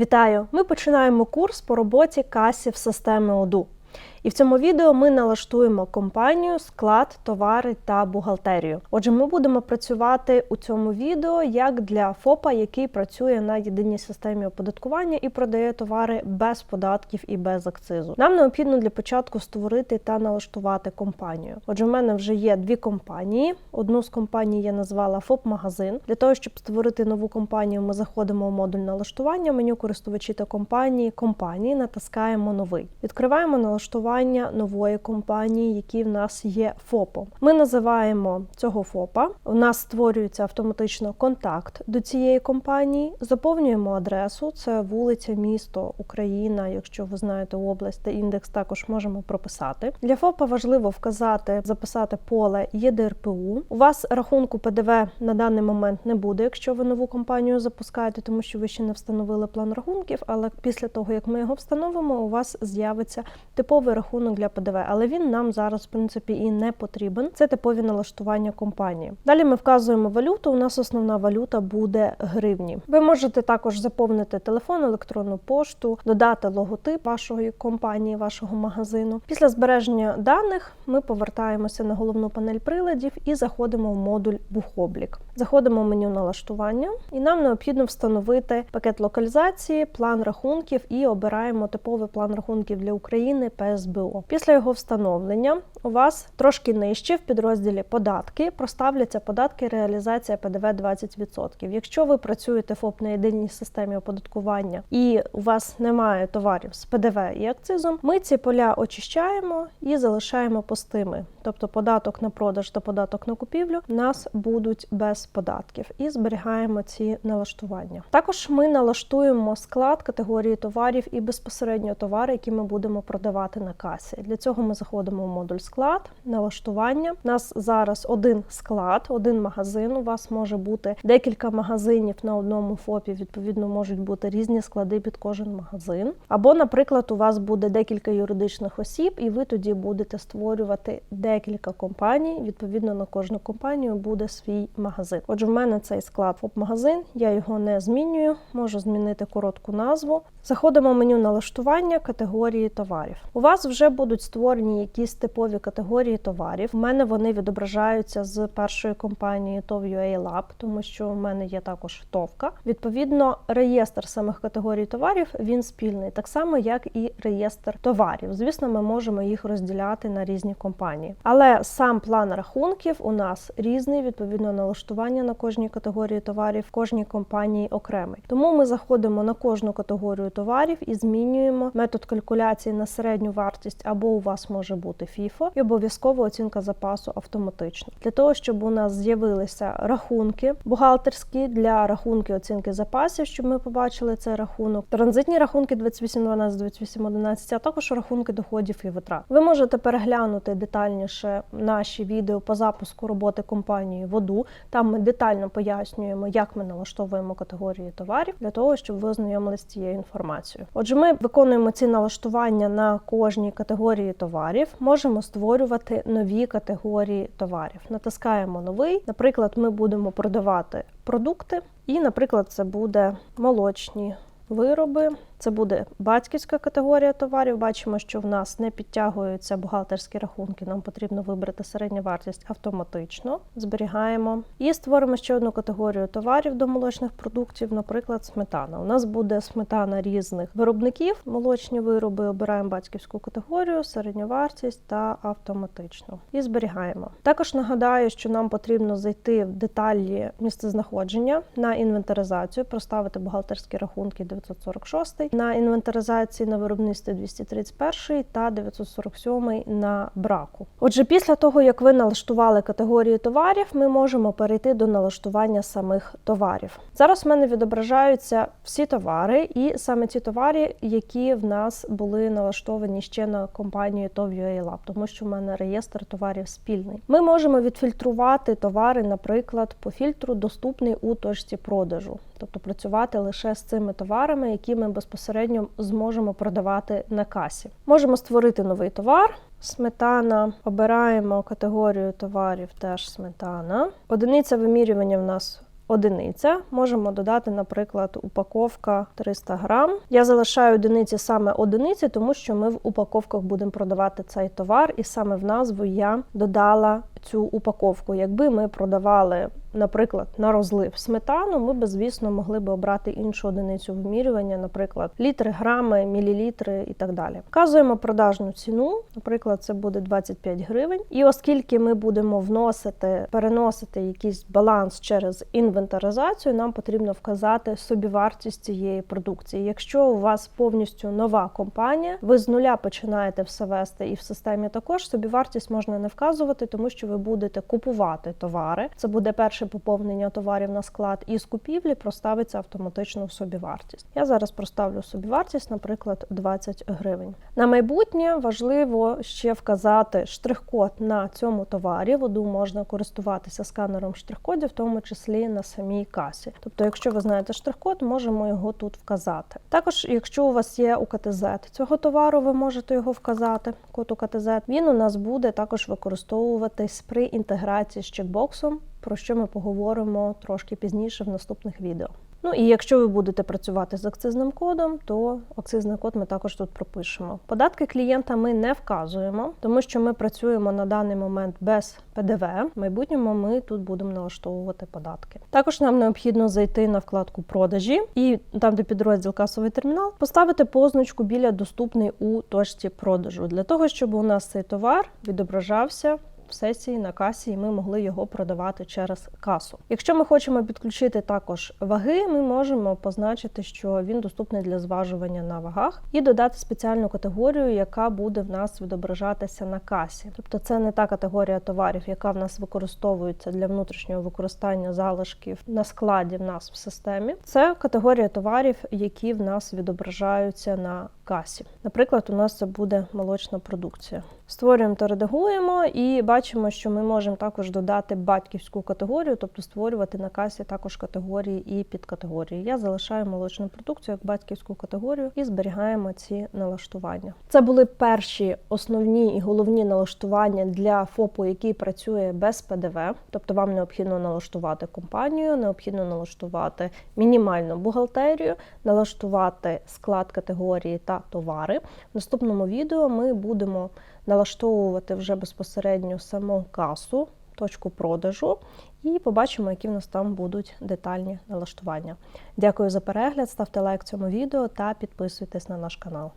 Вітаю! Ми починаємо курс по роботі касів системи ОДУ. І в цьому відео ми налаштуємо компанію, склад, товари та бухгалтерію. Отже, ми будемо працювати у цьому відео як для ФОПа, який працює на єдиній системі оподаткування і продає товари без податків і без акцизу. Нам необхідно для початку створити та налаштувати компанію. Отже, в мене вже є дві компанії. Одну з компаній я назвала ФОП-магазин. Для того, щоб створити нову компанію, ми заходимо в модуль налаштування, меню користувачі та компанії, компанії, натискаємо новий. Відкриваємо налаштування нової компанії, які в нас є ФОПом. Ми називаємо цього ФОПа. У нас створюється автоматично контакт до цієї компанії. Заповнюємо адресу. Це вулиця, місто, Україна. Якщо ви знаєте область та індекс, також можемо прописати. Для ФОПа важливо вказати, записати поле ЄДРПУ. У вас рахунку ПДВ на даний момент не буде, якщо ви нову компанію запускаєте, тому що ви ще не встановили план рахунків. Але після того як ми його встановимо, у вас з'явиться типовий рахунок для ПДВ, але він нам зараз, в принципі, і не потрібен. Це типові налаштування компанії. Далі ми вказуємо валюту. У нас основна валюта буде гривні. Ви можете також заповнити телефон, електронну пошту, додати логотип вашої компанії, вашого магазину. Після збереження даних ми повертаємося на головну панель приладів і заходимо в модуль Бухоблік. Заходимо в меню налаштування, і нам необхідно встановити пакет локалізації, план рахунків і обираємо типовий план рахунків для України ПСБО. Після його встановлення у вас трошки нижче в підрозділі податки проставляться податки реалізація ПДВ 20%. Якщо ви працюєте ФОП на єдиній системі оподаткування і у вас немає товарів з ПДВ і акцизом, ми ці поля очищаємо і залишаємо пустими. Тобто податок на продаж та податок на купівлю у нас будуть без податків і зберігаємо ці налаштування. Також ми налаштуємо склад категорії товарів і безпосередньо товари, які ми будемо продавати на касі. Для цього ми заходимо в модуль склад, налаштування. У нас зараз один склад, один магазин. У вас може бути декілька магазинів на одному ФОПі. Відповідно, можуть бути різні склади під кожен магазин. Або, наприклад, у вас буде декілька юридичних осіб, і ви тоді будете створювати декілька компаній. Відповідно, на кожну компанію буде свій магазин. Отже, в мене цей склад ФОП-магазин, я його не змінюю, можу змінити коротку назву. Заходимо в меню налаштування категорії товарів. У вас вже будуть створені якісь типові категорії товарів. У мене вони відображаються з першої компанії TOV.UA Lab, тому що у мене є також товка. Відповідно, реєстр самих категорій товарів він спільний, так само як і реєстр товарів. Звісно, ми можемо їх розділяти на різні компанії. Але сам план рахунків у нас різний, відповідно, налаштування на кожній категорії товарів, в кожній компанії окремий. Тому ми заходимо на кожну категорію товарів і змінюємо метод калькуляції на середню вартість, або у вас може бути FIFO, і обов'язково оцінка запасу автоматично. Для того, щоб у нас з'явилися рахунки бухгалтерські для рахунки оцінки запасів, щоб ми побачили цей рахунок, транзитні рахунки 2812, 2811, а також рахунки доходів і витрат. Ви можете переглянути детальніше наші відео по запуску роботи компанії воду. Там ми детально пояснюємо, як ми налаштовуємо категорії товарів для того, щоб ви ознайомилися з цією інформацією. Отже, ми виконуємо ці налаштування на кожній категорії товарів. Можемо створювати нові категорії товарів. Натискаємо новий. Наприклад, ми будемо продавати продукти, і, наприклад, це буде молочні вироби. Це буде батьківська категорія товарів. Бачимо, що в нас не підтягуються бухгалтерські рахунки. Нам потрібно вибрати середню вартість автоматично. Зберігаємо і створимо ще одну категорію товарів до молочних продуктів, наприклад, сметана. У нас буде сметана різних виробників. Молочні вироби обираємо батьківську категорію, середню вартість та автоматично. І зберігаємо. Також нагадаю, що нам потрібно зайти в деталі місцезнаходження на інвентаризацію, проставити бухгалтерські рахунки 946 на інвентаризації на виробництві 231 та 947 на браку. Отже, після того, як ви налаштували категорії товарів, ми можемо перейти до налаштування самих товарів. Зараз в мене відображаються всі товари, і саме ті товари, які в нас були налаштовані ще на компанію TOV.UA Lab, тому що в мене реєстр товарів спільний. Ми можемо відфільтрувати товари, наприклад, по фільтру доступний у точці продажу, тобто працювати лише з цими товарами, які ми безпосередньо зможемо продавати на касі. Можемо створити новий товар. Сметана. Обираємо категорію товарів теж сметана. Одиниця вимірювання в нас одиниця. Можемо додати, наприклад, упаковка 300 грам. Я залишаю одиниці саме одиниці, тому що ми в упаковках будемо продавати цей товар, і саме в назву я додала цю упаковку. Якби ми продавали, наприклад, на розлив сметану, ми б, звісно, могли б обрати іншу одиницю вимірювання, наприклад, літри, грами, мілілітри і так далі. Вказуємо продажну ціну, наприклад, це буде 25 гривень. І оскільки ми будемо вносити, переносити якийсь баланс через інвентаризацію, нам потрібно вказати собівартість цієї продукції. Якщо у вас повністю нова компанія, ви з нуля починаєте все вести, і в системі також собівартість можна не вказувати, тому що ви будете купувати товари. Це буде перше поповнення товарів на склад, і з купівлі проставиться автоматично в собівартість. Я зараз проставлю собівартість, наприклад, 20 гривень. На майбутнє важливо ще вказати штрих-код на цьому товарі. Воду можна користуватися сканером штрих-кодів, в тому числі на самій касі. Тобто, якщо ви знаєте штрих-код, можемо його тут вказати. Також, якщо у вас є УКТЗ цього товару, ви можете його вказати. Код УКТЗ. Він у нас буде також використовуватись при інтеграції з чекбоксом, про що ми поговоримо трошки пізніше в наступних відео. Ну і якщо ви будете працювати з акцизним кодом, то акцизний код ми також тут пропишемо. Податки клієнта ми не вказуємо, тому що ми працюємо на даний момент без ПДВ. В майбутньому ми тут будемо налаштовувати податки. Також нам необхідно зайти на вкладку продажі і там, де підрозділ касовий термінал, поставити позначку біля доступний у точці продажу для того, щоб у нас цей товар відображався сесії на касі, і ми могли його продавати через касу. Якщо ми хочемо підключити також ваги, ми можемо позначити, що він доступний для зважування на вагах, і додати спеціальну категорію, яка буде в нас відображатися на касі. Тобто, це не та категорія товарів, яка в нас використовується для внутрішнього використання залишків на складі в нас в системі. Це категорія товарів, які в нас відображаються на касі. Наприклад, у нас це буде молочна продукція. Створюємо та редагуємо, і бачимо, що ми можемо також додати батьківську категорію, тобто створювати на касі також категорії і підкатегорії. Я залишаю молочну продукцію як батьківську категорію і зберігаємо ці налаштування. Це були перші основні і головні налаштування для ФОПу, який працює без ПДВ. Тобто вам необхідно налаштувати компанію, необхідно налаштувати мінімальну бухгалтерію, налаштувати склад категорії та товари. В наступному відео ми будемо налаштовувати вже безпосередньо саму касу, точку продажу, і побачимо, які в нас там будуть детальні налаштування. Дякую за перегляд, ставте лайк цьому відео та підписуйтесь на наш канал.